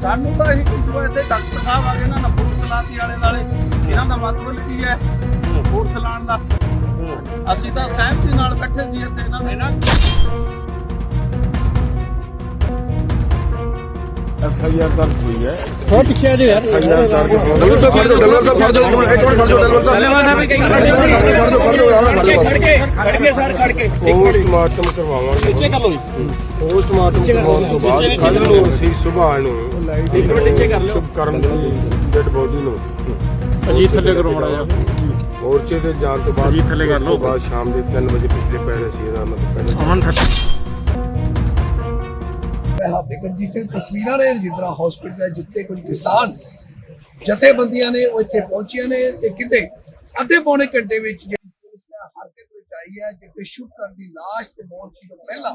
ਸਾਨੂੰ ਤਾਂ ਇਹੀ ਜਦੋਂ ਇੱਥੇ ਡਾਕਟਰ ਸਾਹਿਬ ਆ ਗਏ ਨਾ ਨਾ ਪੁਲਿਸ ਲਾਤੀ ਵਾਲੇ ਵਾਲੇ ਇਹਨਾਂ ਦਾ ਮਤਲਬ ਕੀ ਹੈ? ਪੁਲਿਸ ਲਾਣ ਦਾ। ਅਸੀਂ ਤਾਂ ਸਹਿਮਤੀ ਨਾਲ ਬੈਠੇ ਸੀ ਇੱਥੇ ਇਹਨਾਂ ਦੇ ਐਫ ਆਈ ਆਰ ਦਰਜ ਹੋਈ ਹੈ। ਥੋੜਾ ਪਿੱਛੇ ਆ ਜਾਓ ਯਾਰ। ਦਰਜ ਡਲਵਰ ਸਾਹਿਬ ਫੜ ਜਾਓ ਡਲਵਰ ਸਾਹਿਬ ਫੜ ਜਾਓ ਇੱਕ ਮਿੰਟ ਫੜ ਜਾਓ ਡਲਵਰ ਸਾਹਿਬ ਫੜ ਜਾਓ ਫੜ ਜਾਓ ਆਰਾਮ ਨਾਲ ਫੜ ਜਾਓ ਖੜ ਕੇ ਸਰ ਖੜ ਕੇ। ਪੋਸਟਮਾਰਟਮ ਕਰਵਾਵਾਂਗੇ। ਨੀਚੇ ਕਰ ਲਓ ਜੀ। ਪੋਸਟਮਾਰਟਮ ਕਰਵਾਉਣ ਤੋਂ ਬਾਅਦ ਕੱਲ ਨੂੰ ਅਸੀਂ ਸੁਬਾਹ ਨੂੰ ਇੱਕ ਮਿੰਟ ਨੀਚੇ ਕਰ ਲਓ। ਸ਼ੁਭ ਕਰਨ ਦੀ ਡੈਡ ਬੋਡੀ ਨੂੰ ਅਜੀਤ ਥੱਲੇ ਕਰੋ ਮੜਾ ਜਾ ਮੋਰਚੇ ਤੇ ਜਾਣ ਤੋਂ ਬਾਅਦ ਜੀ, ਥੱਲੇ ਕਰ ਲਓ। ਬਾਅਦ ਸ਼ਾਮ ਦੇ 3 ਵਜੇ ਪਿਛਲੇ ਪਹਿਰੇ ਸੀ ਇਹਦਾ ਮਤਲਬ ਪਹਿਲੇ ਅਮਨ ਥੱਲੇ। ਹਾਂ ਬਿਕਰਮਜੀਤ ਸਿੰਘ, ਤਸਵੀਰਾਂ ਨੇ ਰਜਿੰਦਰਾ ਹਸਪੀਟਲ ਹੈ, ਜਿੱਥੇ ਕੁਝ ਕਿਸਾਨ ਜਥੇਬੰਦੀਆਂ ਨੇ ਉਹ ਇੱਥੇ ਪਹੁੰਚੀਆਂ ਨੇ ਤੇ ਕਿਤੇ ਅੱਧੇ ਪੌਣੇ ਘੰਟੇ ਵਿੱਚ ਜਿਹੜੀ ਪੁਲਿਸ ਹੈ ਹਰਕਤ ਵਿੱਚ ਆਈ ਹੈ, ਜਿੱਥੇ ਸ਼ੁਭ ਦੀ ਲਾਸ਼ ਤੇ ਮੌਤ ਤੋਂ ਪਹਿਲਾਂ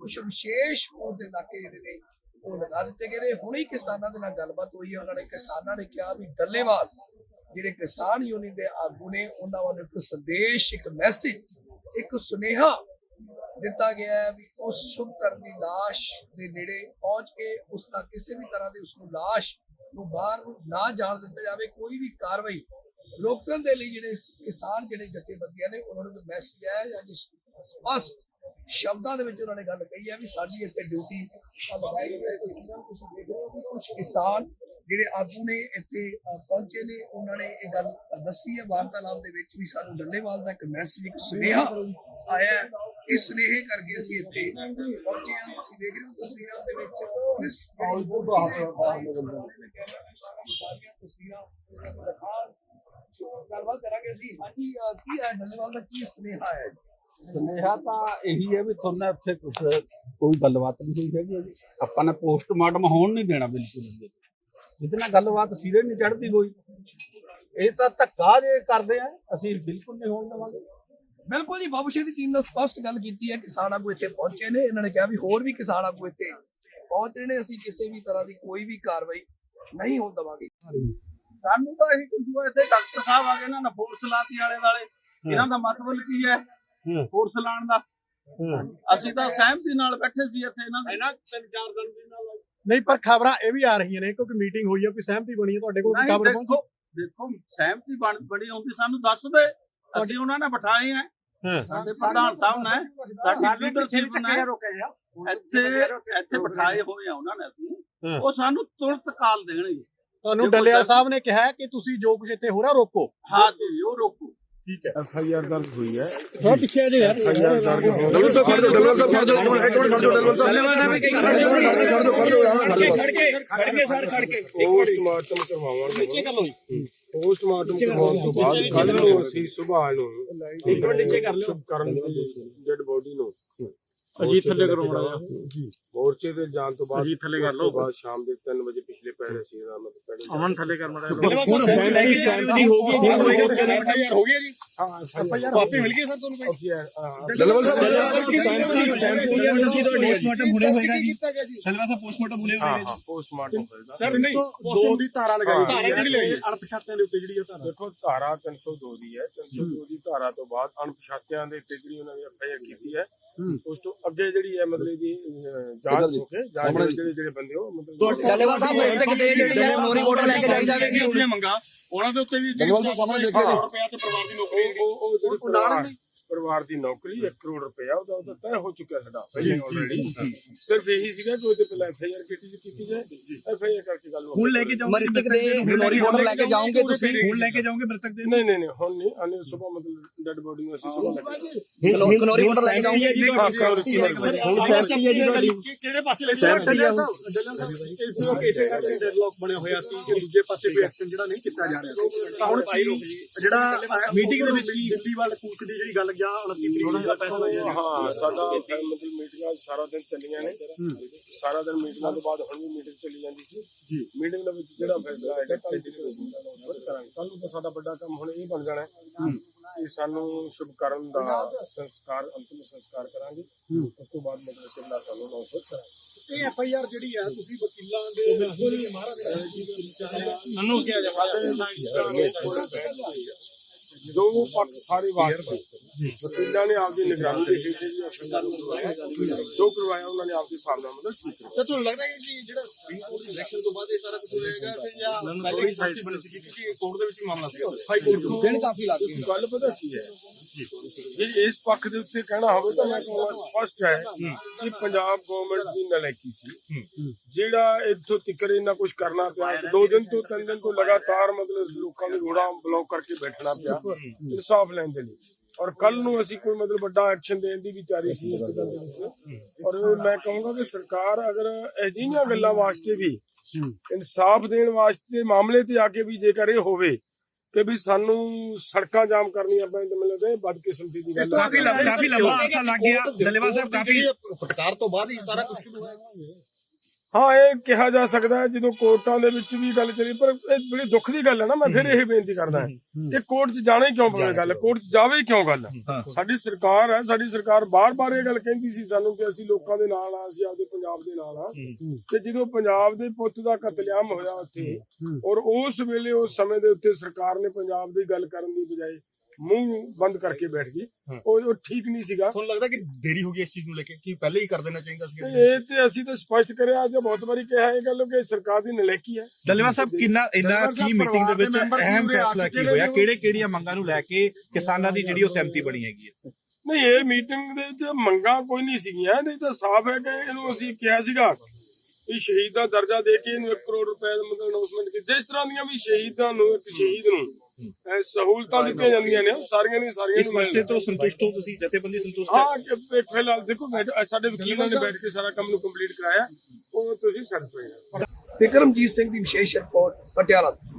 ਕੁਝ ਵਿਸ਼ੇਸ਼ ਹੋਰ ਦੇ ਇਲਾਕੇ ਜਿਹੜੇ ਨੇ ਉਹ ਲਗਾ ਦਿੱਤੇ ਗਏ ਨੇ। ਹੁਣੇ ਹੀ ਕਿਸਾਨਾਂ ਦੇ ਨਾਲ ਗੱਲਬਾਤ ਹੋਈ ਹੈ, ਉਹਨਾਂ ਨੇ ਕਿਸਾਨਾਂ ਨੇ ਕਿਹਾ ਵੀ ਡੱਲੇਵਾਲ, ਜਿਹੜੇ ਕਿਸਾਨ ਯੂਨੀਅਨ ਦੇ ਆਗੂ ਨੇ, ਉਹਨਾਂ ਵੱਲੋਂ ਇੱਕ ਸੰਦੇਸ਼, ਇੱਕ ਮੈਸੇਜ ਇੱਕ ਸੁਨੇਹਾ ਦਿੱਤਾ ਗਿਆ ਹੈ ਵੀ ਉਸ ਸ਼ੁਭ ਕਰਨ ਦੀ ਲਾਸ਼ ਦੇ ਨੇੜੇ ਪਹੁੰਚ ਕੇ ਉਸ ਦਾ ਕਿਸੇ ਵੀ ਤਰ੍ਹਾਂ ਦੀ ਉਸ ਨੂੰ ਲਾਸ਼ ਨੂੰ ਬਾਹਰ ਨਾ ਜਾਣ ਦਿੱਤਾ ਜਾਵੇ, ਕੋਈ ਵੀ ਕਾਰਵਾਈ ਰੋਕਣ ਦੇ ਲਈ ਜਿਹੜੇ ਕਿਸਾਨ ਜਿਹੜੇ ਜਥੇਬੰਦੀਆਂ ਨੇ, ਉਹਨਾਂ ਨੂੰ ਮੈਸੇਜ ਹੈ ਜਾਂ ਜਿਸ ਸਪਸ਼ਟ ਸ਼ਬਦਾਂ ਦੇ ਵਿੱਚ ਉਹਨਾਂ ਨੇ ਗੱਲ ਕਹੀ ਹੈ ਵੀ ਸਾਡੀ ਇੱਥੇ ਡਿਊਟੀ ਲਗਾਈ ਗਈ ਹੈ। ਤੁਸੀਂ ਦੇਖ ਰਹੇ ਹੋ ਕਿ ਕੁਝ ਕਿਸਾਨ ਜਿਹੜੇ ਆਗੂ ਨੇ ਇੱਥੇ ਪਹੁੰਚੇ ਨੇ, ਉਹਨਾਂ ਨੇ ਇਹ ਗੱਲ ਦੱਸੀ ਹੈ, ਵਾਰਤਾਲਾਪ ਦੇ ਵਿੱਚ ਵੀ ਸਾਨੂੰ ਡੱਲੇਵਾਲ ਦਾ ਇੱਕ ਮੈਸੇਜ ਇੱਕ ਸੁਨੇਹਾ ਆਇਆ ਇਸ ਸੁਨੇਹੇ ਕਰਕੇ ਅਸੀਂ ਇੱਥੇ ਪਹੁੰਚੇ ਹਾਂ। ਤੁਸੀਂ ਦੇਖ ਰਹੇ ਹੋ ਤਸਵੀਰਾਂ ਦੇ ਵਿੱਚ ਪੁਲਿਸ ਜਿਹੜੀ ਪਹੁੰਚੀ ਤਸਵੀਰਾਂ ਦਿਖਾਉਣ ਸੋ ਗੱਲਬਾਤ ਕਰਾਂਗੇ ਅਸੀਂ ਹਾਂਜੀ ਕੀ ਹੈ ਡੱਲੇਵਾਲ ਦਾ ਕੀ ਸੁਨੇਹਾ ਹੈ। ਸੁਨੇਹਾ ਤਾਂ ਇਹੀ ਹੈ ਵੀ ਤੁਹਾਨੂੰ ਇੱਥੇ ਕੁਝ ਕੋਈ ਗੱਲਬਾਤ ਨਹੀਂ ਹੋਈ ਹੈਗੀ ਜੀ। ਆਪਾਂ ਨੇ ਪੋਸਟਮਾਰਟਮ ਹੋਣ ਨਹੀਂ ਦੇਣਾ ਬਿਲਕੁਲ ਵੀ। ਜਿਹਦੇ ਨਾਲ ਗੱਲਬਾਤ ਸਿਰੇ ਨਹੀਂ ਚੜਦੀ ਕੋਈ। ਇਹ ਤਾਂ ਧੱਕਾ ਜੇ ਕਰਦੇ ਆ, ਅਸੀਂ ਬਿਲਕੁਲ ਨਹੀਂ ਹੋਣ ਦੇਵਾਂਗੇ। ਬਿਲਕੁਲ ਜੀ ਬਾਬੂ ਸ਼ੇਖ ਦੀ ਟੀਮ ਨੇ ਸਪਸ਼ਟ ਗੱਲ ਕੀਤੀ ਹੈ ਕਿਸਾਨ ਆਗੂ ਇੱਥੇ ਪਹੁੰਚੇ ਨੇ। ਇਹਨਾਂ ਨੇ ਕਿਹਾ ਵੀ ਹੋਰ ਵੀ ਕਿਸਾਨ ਆਗੂ ਇੱਥੇ ਪਹੁੰਚ ਰਹੇ ਨੇ। ਅਸੀਂ ਕਿਸੇ ਵੀ ਤਰ੍ਹਾਂ ਦੀ ਕੋਈ ਵੀ ਕਾਰਵਾਈ ਨਹੀਂ ਹੋਣ ਦੇਵਾਂਗੇ। ਸਾਨੂੰ ਤਾਂ ਇਹੀ ਜਦੋਂ ਇੱਥੇ ਡਾਕਟਰ ਸਾਹਿਬ ਆ ਗਏ ਨਾ ਨਾ ਫੋਰਸ ਲਾਤੀ ਵਾਲੇ ਵਾਲੇ ਇਹਨਾਂ ਦਾ ਮਤਲਬ ਕੀ ਹੈ? ਫੋਰਸ ਲਾਣ ਦਾ। ਅਸੀਂ ਤਾਂ ਸਹਿਮਤੀ ਨਾਲ ਬੈਠੇ ਸੀ ਇੱਥੇ ਇਹਨਾਂ ਦੇ। ਨਹੀਂ ਪਰ ਖਬਰਾਂ ਇਹ ਵੀ ਆ ਰਹੀਆਂ ਨੇ ਕਿਉਂਕਿ ਮੀਟਿੰਗ ਹੋਈ ਹੈ ਕੋਈ ਸਹਿਮਤੀ ਬਣੀ ਹੈ ਤੁਹਾਡੇ ਕੋਲ ਖਬਰ ਪਹੁੰਚੀ? ਦੇਖੋ ਦੇਖੋ ਸਹਿਮਤੀ ਬਣ ਬੜੀ ਹੁੰਦੀ ਸਾਨੂੰ ਦੱਸ ਦੇ। ਅਸੀਂ ਉਹਨਾਂ ਨੇ ਬਿਠਾਏ ਆ। ਸਾਡੇ ਪ੍ਰਧਾਨ ਸਾਹਿਬ ਨੇ ਸਾਡੀ ਲੀਡਰਸ਼ਿਪ ਨੇ ਇੱਥੇ ਇੱਥੇ ਬਿਠਾਏ ਹੋਏ ਆ ਉਹਨਾਂ ਨੇ ਅਸੀਂ। ਉਹ ਸਾਨੂੰ ਤੁਰੰਤ ਕਾਲ ਦੇਣਗੇ। ਤੁਹਾਨੂੰ ਸਰ- ਸਾਹਿਬ ਨੇ ਕਿਹਾ ਕਿ ਤੁਸੀਂ ਜੋ ਕੁਝ ਇੱਥੇ ਹੋ ਰਿਹਾ ਰੋਕੋ। ਹਾਂ ਜੀ ਉਹ ਰੋਕੋ। ਠੀਕ ਹੈ। ਐਫ ਆਈ ਆਰ ਦਰਜ ਹੋਈ ਹੈ। ਥੋੜਾ ਪਿੱਛੇ ਆ ਜਾਓ ਯਾਰ। ਐਫ ਆਈ ਆਰ ਦਰਜ ਹੋਣ ਡਲਵਰ ਸਾਹਿਬ ਫੜ ਜਾਓ ਡਲਵਰ ਸਾਹਿਬ ਫੜ ਜਾਓ ਇੱਕ ਮਿੰਟ ਫੜ ਜਾਓ ਡਲਵਰ ਸਾਹਿਬ। ਫੜ ਜਾਓ ਫੜ ਜਾਓ ਫੜ ਜਾਓ ਖੜ ਕੇ ਖੜ ਕੇ ਸਰ ਖੜ ਕੇ। ਪੋਸਟਮਾਰਟਮ ਕਰਵਾਵਾਂਗੇ ਨੀਚੇ ਕਰ ਲਓ ਜੀ। ਪੋਸਟਮਾਰਟਮ ਕਰਵਾਉਣ ਤੋਂ ਬਾਅਦ ਕੱਲ ਨੂੰ ਅਸੀਂ ਸੁਬਾਹ ਨੂੰ ਇੱਕ ਮਿੰਟ ਨੀਚੇ ਕਰ ਲਓ। ਕਰਨ ਦੀ ਡੈਡ ਬੋਡੀ ਨੂੰ ਅਜੀਤ ਥੱਲੇ ਕਰੋ ਮਾੜਾ ਜਾ ਮੋਰਚੇ ਤੇ ਜਾਣ ਤੋਂ ਬਾਅਦ ਅਜੀਤ ਥੱਲੇ ਕਰ ਲਓ। ਬਾਅਦ ਸ਼ਾਮ ਦੇ 3 ਵਜੇ ਪਿਛਲੇ ਪਹਿਰੇ ਸੀ ਮਤਲਬ ਪਹਿਲੇ ਅਮਨ ਥੱਲੇ ਕਰ ਮੜਾ ਹੁਣ ਸਹਿਮਤੀ ਸਹਿਮਤੀ ਹੋ ਗਈ ਜੀ ਹੋ ਗਈ ਜੀ ਹਾਂ ਕਾਪੀ ਮਿਲ ਗਈ ਸਰ ਤੁਹਾਨੂੰ ਕੋਈ ਡਲਵਰ ਸਾਹਿਬ ਸਹਿਮਤੀ ਸਹਿਮਤੀ ਪੋਸਟਮਾਰਟਮ ਹੁਣੇ ਹੋਏਗਾ ਜੀ ਕੀਤਾ ਸ਼ਲਵਾ ਸਾਹਿਬ ਪੋਸਟਮਾਰਟਮ ਹੁਣੇ ਹਾਂ ਹਾਂ ਪੋਸਟਮਾਰਟਮ ਹੋਏਗਾ ਸਰ ਨਹੀਂ ਦੋ ਦੀ ਧਾਰਾ ਲਗਾਈ ਧਾਰਾ ਕਿਹੜੀ ਲਈ ਅਣਪਛਾਤਿਆਂ ਦੇ ਉੱਤੇ ਜਿਹੜੀ ਉਹ ਧਾਰਾ ਦੇਖੋ ਧਾਰਾ 302 ਦੀ ਹੈ 302 ਦੀ ਧਾਰਾ ਤੋਂ ਬਾਅਦ ਅਣਪਛਾਤਿਆਂ ਦੇ ਉੱਤੇ ਜਿਹੜੀ ਉਹਨਾਂ ਨੇ ਐਫ ਆਈ ਆਰ ਕੀਤੀ ਹੈ ਉਸ ਤੋਂ ਅੱਗੇ ਜਿਹੜੀ ਹੈ ਮਤਲਬ ਦੀ ਜਾਂਚ ਹੋ ਕੇ ਜਾਂਚ ਦੇ ਜਿਹੜੇ ਜਿਹੜੇ ਬੰਦੇ ਹੋ ਮਤਲਬ ਡੱਲੇਵਾਲ ਸਾਹਿਬ ਜਿਹੜੀ ਹੈ ਨੋਰੀ ਵੋਟਰ ਲੈ ਕੇ ਜਾਈ ਜਾਵੇਗੀ ਉਹਨੇ ਮੰਗਾ ਉਹਨਾਂ ਦੇ ਉੱਤੇ ਵੀ ਡੱਲੇਵਾਲ ਸਾਹਿਬ ਸਾਹਮਣੇ ਦੇਖਿਆ ਜੀ। ਰੁਪਇਆ ਤੇ ਪਰਿਵਾਰ ਦੀ ਨੌਕਰੀ ਉਹ ਉਹ- ਉਹ ਜਿਹੜੀ ਪਰਿਵਾਰ ਦੀ ਨੌਕਰੀ 1 ਕਰੋੜ ਰੁਪਇਆ ਉਹਦਾ ਉਹਦਾ ਤੈਅ ਹੋ ਚੁੱਕਿਆ ਸਾਡਾ ਪਹਿਲੇ ਆਲਰੇਡੀ ਸਿਰਫ ਇਹੀ ਸੀਗਾ ਕਿ ਉਹਦੇ ਪਹਿਲਾਂ ਐਫ ਆਈ ਆਰ ਕੀਤੀ ਕੀਤੀ ਜਾਏ। ਐਫ ਆਈ ਆਰ ਕਰਕੇ ਗੱਲ ਹੁਣ ਲੈ ਕੇ ਜਾਓਗੇ ਮ੍ਰਿਤਕ ਦੇ ਨੋਰੀ ਵੋਟਰ ਲੈ ਕੇ ਜਾਓਗੇ ਤੁਸੀਂ? ਹੁਣ ਲੈ ਕੇ ਜਾਓਗੇ ਮ੍ਰਿਤਕ ਦੇ? ਨਹੀਂ ਨਹੀਂ ਨਹੀਂ ਹੁਣ ਨਹੀਂ ਅਨੇ ਸਵੇਰ ਮਤਲਬ ਡੈਡ ਬੋਡੀ ਨੂੰ ਅਸੀਂ ਸਵੇਰ ਲੱਗੇ ਨੋਰੀ ਵੋਟਰ ਲੈ ਕੇ ਜਾਓਗੇ? ਹੁਣ ਸਹਿਮਤੀ ਹੈ ਜੀ ਕਿਹੜੇ ਪਾਸੇ ਲੈ ਜਾਣਾ ਇਸ ਨੂੰ ਇਸੇ ਕਰਕੇ ਡੈਡਲੌਕ ਬਣਿਆ ਹੋਇਆ ਸੀ ਕਿ ਦੂਜੇ ਪਾਸੇ ਕੋਈ ਐਕਸ਼ਨ ਜਿਹੜਾ ਨਹੀਂ ਕੀਤਾ ਜਾ। ਰਿਹਾ ਤਾਂ ਹੁਣ ਕੀ ਜਿਹੜਾ ਮੀਟਿੰਗ ਦੇ ਵਿੱਚ ਕੀ ਦਿੱਲੀ ਵੱਲ ਕੂਚ ਦੀ ਜਿਹੜੀ ਗੱਲ ਗਿਆ 29 ਤਰੀਕ ਦਾ ਫੈਸਲਾ ਹੋਇਆ ਹਾਂ ਸਾਡਾ ਮਤਲਬ ਮੀਟਿੰਗਾਂ ਸਾਰਾ ਦਿਨ ਚੱਲੀਆਂ ਨੇ। ਸਾਰਾ ਦਿਨ ਮੀਟਿੰਗਾਂ ਤੋਂ ਬਾਅਦ ਹੁਣ ਵੀ ਮੀਟਿੰਗ ਚੱਲੀ ਜਾਂਦੀ ਸੀ। ਜੀ। ਮੀਟਿੰਗ ਦੇ ਵਿੱਚ ਜਿਹੜਾ ਫੈਸਲਾ ਆਏਗਾ ਕੱਲ ਦੀ ਕਰਾਂਗੇ। ਕੱਲ ਨੂੰ ਤਾਂ ਸਾਡਾ ਵੱਡਾ ਕੰਮ ਹੁਣ ਇਹ ਬਣ ਜਾਣਾ ਹੈ ਕਿ ਸਾਨੂੰ ਸ਼ੁਭ ਕਰਨ ਦਾ ਸੰਸਕਾਰ ਅੰਤਿਮ ਸੰਸਕਾਰ ਕਰਾਂਗੇ। ਉਸ ਤੋਂ ਬਾਅਦ ਮਤਲਬ ਸਿਵਲਾ ਕਾਨੂੰਨ ਨੂੰ ਫਿਰ ਕਰਾਂਗੇ। ਇਹ ਐਫ ਆਈ ਆਰ ਜਿਹੜੀ ਆ ਤੁਸੀਂ ਵਕੀਲਾਂ ਦੇ ਬਿਲਕੁਲ ਮਹਾਰਾਜ ਜੀ ਦੇ ਵਿਚਾਰੇ ਨਨੂ ਕਿਹਾ ਜਾ ਦੋ ਪੱਖ ਸਾਰੇ ਵਾਸਤੇ ਵਕੀਲਾਂ ਨੇ ਆਪਦੀ ਨਿਗਰਾਨੀ ਦੇ ਹੇਠ ਵੀ ਅਫਸਰਾਂ ਨੂੰ ਕਰਵਾਇਆ ਜੋ ਕਰਵਾਇਆ ਉਹਨਾਂ ਨੇ ਆਪਦੇ ਹਿਸਾਬ ਨਾਲ ਮਤਲਬ ਠੀਕ ਸਰ ਤੁਹਾਨੂੰ ਲੱਗਦਾ ਹੈ ਕਿ ਜਿਹੜਾ ਸੁਪਰੀਮ ਕੋਰਟ ਦੀ ਇਲੈਕਸ਼ਨ ਤੋਂ ਬਾਅਦ ਇਹ ਸਾਰਾ ਕੁਝ ਹੋਏਗਾ ਤੇ ਜਾਂ ਪਹਿਲੇ ਹੀ ਸਾਈਡ ਬਣੀ ਸੀ ਕਿ ਕੋਰਟ ਦੇ ਵਿੱਚ ਹੀ ਮਾਮਲਾ ਸੀਗਾ? ਹਾਈ ਕੋਰਟ ਨੂੰ ਦਿਨ ਕਾਫੀ ਲੱਗ ਗਏ। ਗੱਲ ਪਤਾ ਕੀ ਹੈ? ਜੇ ਇਸ ਪੱਖ ਦੇ ਉੱਤੇ ਕਹਿਣਾ ਹੋਵੇ ਤਾਂ ਮੈਂ ਕਹੂੰਗਾ ਸਪਸ਼ਟ ਹੈ ਕਿ ਪੰਜਾਬ ਗਵਰਨਮੈਂਟ ਦੀ ਨਲਾਇਕੀ ਸੀ। ਜਿਹੜਾ ਇੱਥੋਂ ਤੱਕ ਕੁਝ ਕਰਨਾ ਪਿਆ ਦੋ ਦਿਨ ਤੋਂ ਤਿੰਨ ਦਿਨ ਤੋਂ ਲਗਾਤਾਰ ਮਤਲਬ ਲੋਕਾਂ ਨੂੰ ਰੋੜਾ ਬਲੌਕ ਕਰਕੇ ਬੈਠਣਾ ਪਿਆ ਇਨਸਾਫ ਲੈਣ ਦੇ ਲਈ। ਔਰ ਕੱਲ ਨੂੰ ਅਸੀਂ ਕੋਈ ਮਤਲਬ ਵੱਡਾ ਐਕਸ਼ਨ ਦੇਣ ਦੀ ਵੀ ਤਿਆਰੀ ਸੀ ਇਸ ਗੱਲ ਦੇ ਵਿੱਚ। ਔਰ ਮੈਂ ਕਹੂੰਗਾ ਕਿ ਸਰਕਾਰ ਅਗਰ ਅਜਿਹੀਆਂ ਗੱਲਾਂ ਵਾਸਤੇ ਵੀ ਇਨਸਾਫ ਦੇਣ ਵਾਸਤੇ ਮਾਮਲੇ ਤੇ ਆ ਕੇ ਵੀ ਜੇਕਰ ਇਹ ਹੋਵੇ ਕਿ ਵੀ ਸਾਨੂੰ ਸੜਕਾਂ ਜਾਮ ਕਰਨੀਆਂ ਪੈਣ ਤੇ ਮੈਨੂੰ ਲੱਗਦਾ ਇਹ ਬਦਕਿਸਮਤੀ ਦੀ ਗੱਲ ਹੈ। ਕਾਫੀ ਲੰਬਾ ਕਾਫੀ ਲੰਬਾ ਅਰਸਾ ਲੱਗ ਗਿਆ। ਦਲੇਵਾਲ ਸਾਹਿਬ ਕਾਫੀ ਫਟਕਾਰ ਤੋਂ ਬਾਅਦ ਹੀ ਸਾਰਾ ਕੁਝ ਸ਼ੁਰੂ ਹੋਇਆ। ਹਾਂ ਇਹ ਕਿਹਾ ਜਾ ਸਕਦਾ ਜਦੋਂ ਕੋਰਟਾਂ ਦੇ ਵਿੱਚ ਵੀ ਗੱਲ ਚੱਲੀ ਪਰ ਇਹ ਬੜੀ ਦੁੱਖ ਦੀ ਗੱਲ ਹੈ ਨਾ ਮੈਂ ਫਿਰ ਇਹ ਬੇਨਤੀ ਕਰਦਾ ਹਾਂ। ਇਹ ਕੋਰਟ 'ਚ ਜਾਣਾ ਹੀ ਕਿਉਂ ਪਵੇ ਗੱਲ ਕੋਰਟ 'ਚ ਜਾਵੇ ਹੀ ਕਿਉਂ ਗੱਲ? ਸਾਡੀ ਸਰਕਾਰ ਹੈ ਸਾਡੀ ਸਰਕਾਰ ਬਾਰ-ਬਾਰ ਇਹ ਗੱਲ ਕਹਿੰਦੀ ਸੀ ਸਾਨੂੰ ਕਿ ਅਸੀਂ ਲੋਕਾਂ ਦੇ ਨਾਲ ਆ ਅਸੀਂ ਆਪਦੇ ਪੰਜਾਬ ਦੇ ਨਾਲ ਆ ਤੇ ਜਦੋਂ ਪੰਜਾਬ ਦੇ ਪੁੱਤ ਦਾ ਕਤਲੇਆਮ ਹੋਇਆ ਉੱਥੇ ਔਰ ਉਸ ਵੇਲੇ ਉਸ ਸਮੇਂ ਦੇ ਉੱਤੇ ਸਰਕਾਰ ਨੇ ਪੰਜਾਬ ਦੀ ਗੱਲ ਕਰਨ ਦੀ ਬਜਾਏ ਮੂੰਹ ਬੰਦ ਕਰਕੇ ਬੈਠ ਗਈ। ਉਹ ਉਹ ਠੀਕ ਨਹੀਂ ਸੀਗਾ। ਤੁਹਾਨੂੰ ਲੱਗਦਾ ਕਿ ਦੇਰੀ ਹੋ ਗਈ ਇਸ ਚੀਜ਼ ਨੂੰ ਲੈ ਕੇ ਕਿ ਪਹਿਲੇ ਹੀ ਕਰ ਦੇਣਾ ਚਾਹੀਦਾ ਸੀ ਇਹ ਤੇ ਅਸੀਂ ਤਾਂ ਸਪਸ਼ਟ ਕਰਿਆ ਅੱਜ ਬਹੁਤ ਵਾਰੀ ਕਿਹਾ ਇਹ ਗੱਲ ਕਿ ਸਰਕਾਰ ਦੀ ਨਲਾਇਕੀ ਹੈ। ਦਲੇਵਾ ਸਾਹਿਬ ਕਿੰਨਾ ਇੰਨਾ ਕੀ ਮੀਟਿੰਗ ਦੇ ਵਿੱਚ ਅਹਿਮ ਫੈਸਲਾ ਕੀ ਹੋਇਆ। ਕਿਹੜੇ ਕਿਹੜੀਆਂ ਮੰਗਾਂ ਨੂੰ ਲੈ ਕੇ ਕਿਸਾਨਾਂ ਦੀ ਜਿਹੜੀ ਉਹ ਸਹਿਮਤੀ ਬਣੀ ਹੈਗੀ ਹੈ? ਨਹੀਂ ਇਹ ਮੀਟਿੰਗ ਦੇ ਵਿੱਚ ਮੰਗਾਂ ਕੋਈ ਨਹੀਂ ਸੀਗੀਆਂ 'ਚ ਤਾਂ ਸਾਫ਼ ਹੈ ਕਿ ਇਹਨੂੰ ਅਸੀਂ ਕਿਹਾ ਸੀਗਾ ਵੀ ਸ਼ਹੀਦ ਦਾ ਦਰਜਾ ਦੇ ਕੇ ਇਹਨੂੰ 1 ਕਰੋੜ ਰੁਪਏ ਦਾ ਮਤਲਬ ਅਨਾਉਂਸਮੈਂਟ ਕੀਤੀ। ਜਿਸ ਤਰ੍ਹਾਂ ਦੀਆਂ ਵੀ ਸ਼ਹੀਦਾਂ ਨੂੰ ਇੱਕ ਸ਼ਹੀਦ ਨੂੰ ਇਹ ਸਹੂਲਤਾਂ ਦਿੱਤੀਆਂ ਜਾਂਦੀਆਂ ਨੇ ਉਹ ਸਾਰੀਆਂ ਦੀਆਂ ਸਾਰੀਆਂ ਇਸ ਨੂੰ ਮਸਲੇ ਮਿਲਣ। ਤੋਂ ਸੰਤੁਸ਼ਟ ਹੋ ਤੁਸੀਂ ਜਥੇਬੰਦੀ ਸੰਤੁਸ਼ਟ ਹੈ। ਹਾਂ ਕਿ ਇੱਕ ਫਿਲਹਾਲ ਦੇਖੋ ਸਾਡੇ ਵਕੀਲਾਂ ਨੇ ਬੈਠ ਕੇ ਸਾਰਾ ਕੰਮ ਨੂੰ ਕੰਪਲੀਟ ਕਰਾਇਆ ਉਹ ਤੁਸੀਂ ਸੈਟੀਸਫਾਈ ਹੋ। ਵਿਕਰਮਜੀਤ ਸਿੰਘ ਦੀ ਵਿਸ਼ੇਸ਼ ਰਿਪੋਰਟ ਪਟਿਆਲਾ ਤੋਂ।